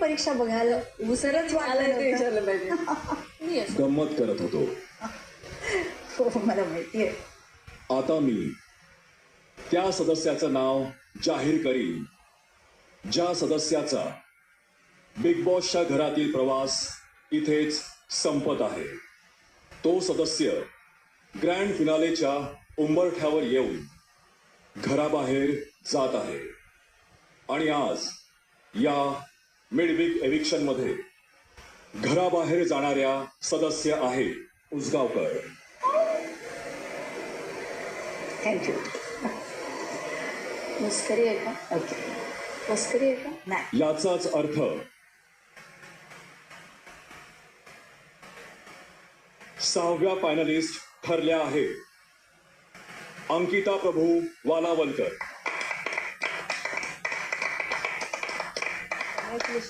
परीक्षा बघायला उसरच मला ते वाटलं विचारलं पाहिजे. मी असो. गंमत करत होतो. हो मला माहितीये. आता मी त्या सदस्याचं नाव जाहीर करीन. ज्या सदस्याचा बिग बॉसच्या घरातील प्रवास इथेच संपत आहे. तो सदस्य ग्रँड फिनालेच्या उंबरठ्यावर येऊन घराबाहेर जात आहे. आणि आज या मिडविक एविक्शनमध्ये घराबाहेर जाणाऱ्या सदस्य आहे उसगावकर. थँक्यू मस्करी आहे का? ओके मस्करी आहे का? नाही. याचाच अर्थ सहाव्या फायनलिस्ट ठरल्या आहेत. अंकिता प्रभू वालावलकर. Ai, que